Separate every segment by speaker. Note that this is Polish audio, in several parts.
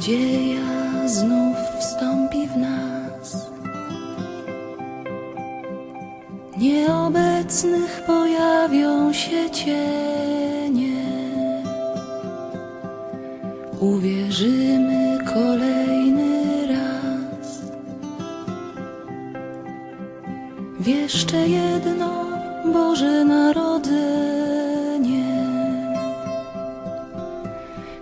Speaker 1: nadzieja znów wstąpi w nas. Nieobecnych pojawią się cienie. Uwierzymy kolejny raz. W jeszcze jedno Boże Narodzenie.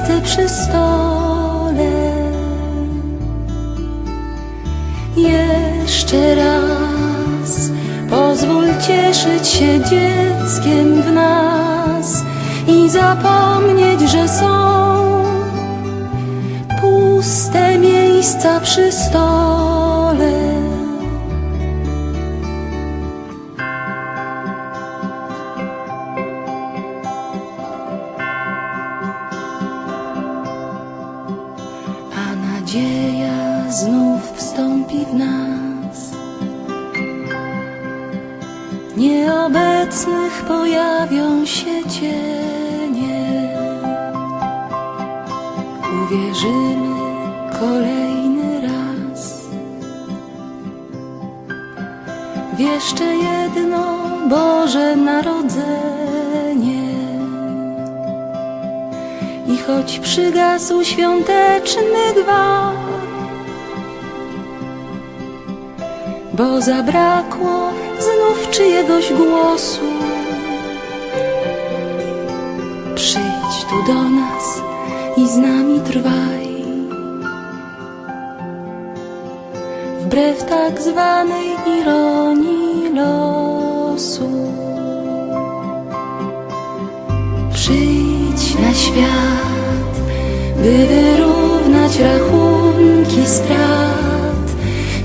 Speaker 1: Miejsce przy stole. Jeszcze raz pozwól cieszyć się dzieckiem w nas i zapomnieć, że są puste miejsca przy stole. Znów wstąpi w nas. Nieobecnych pojawią się cienie uwierzymy kolejny raz. W jeszcze jedno Boże Narodzenie. I choć przygasł świąteczny gwar, bo zabrakło znów czyjegoś głosu. Przyjdź tu do nas i z nami trwaj. Wbrew tak zwanej ironii losu. Przyjdź na świat, by wyrównać rachunki strat,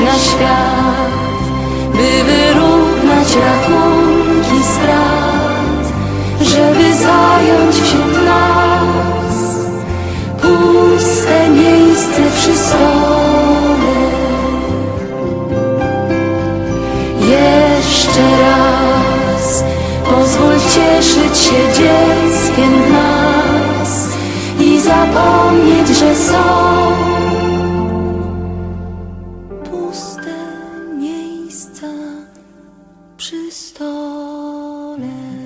Speaker 1: na świat, by wyrównać rachunki strat, żeby zająć wśród nas puste miejsce przy stole. Jeszcze raz pozwól cieszyć się dzieckiem nas i zapomnieć, że są. stolen.